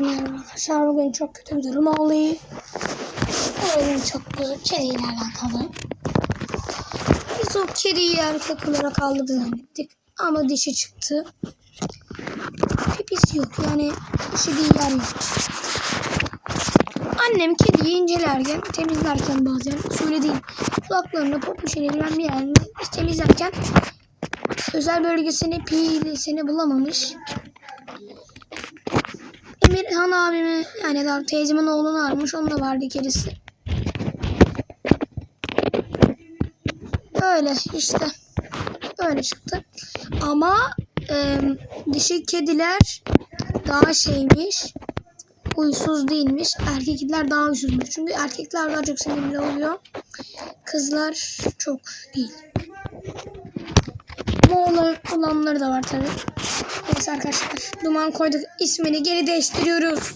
Merhaba arkadaşlar. Bugün çok kötü bir durum oldu. Bugün çok kötü kediyle alakalı. Biz o kediyi erkek olarak aldık zannettik. Ama dişi çıktı. Pipisi yok yani dişi değil yer. Annem kediyi incelerken, temizlerken bazen söyle değil. Kulaklarını popuşunu bilen bir yerini temizlerken özel bölgesini, pilisini bulamamış. Emirhan abimi yani daha teyzemin oğlunu almış. Onun da vardı kedisi. Böyle işte. Böyle çıktı. Ama e, dişi kediler daha şeymiş. Huysuz değilmiş. Erkek kediler daha huysuzmuş. Çünkü erkekler daha çok sinirli oluyor. Kızlar çok değil. Olan, olanları da var tabii. Arkadaşlar. Duman koyduk. ismini geri değiştiriyoruz.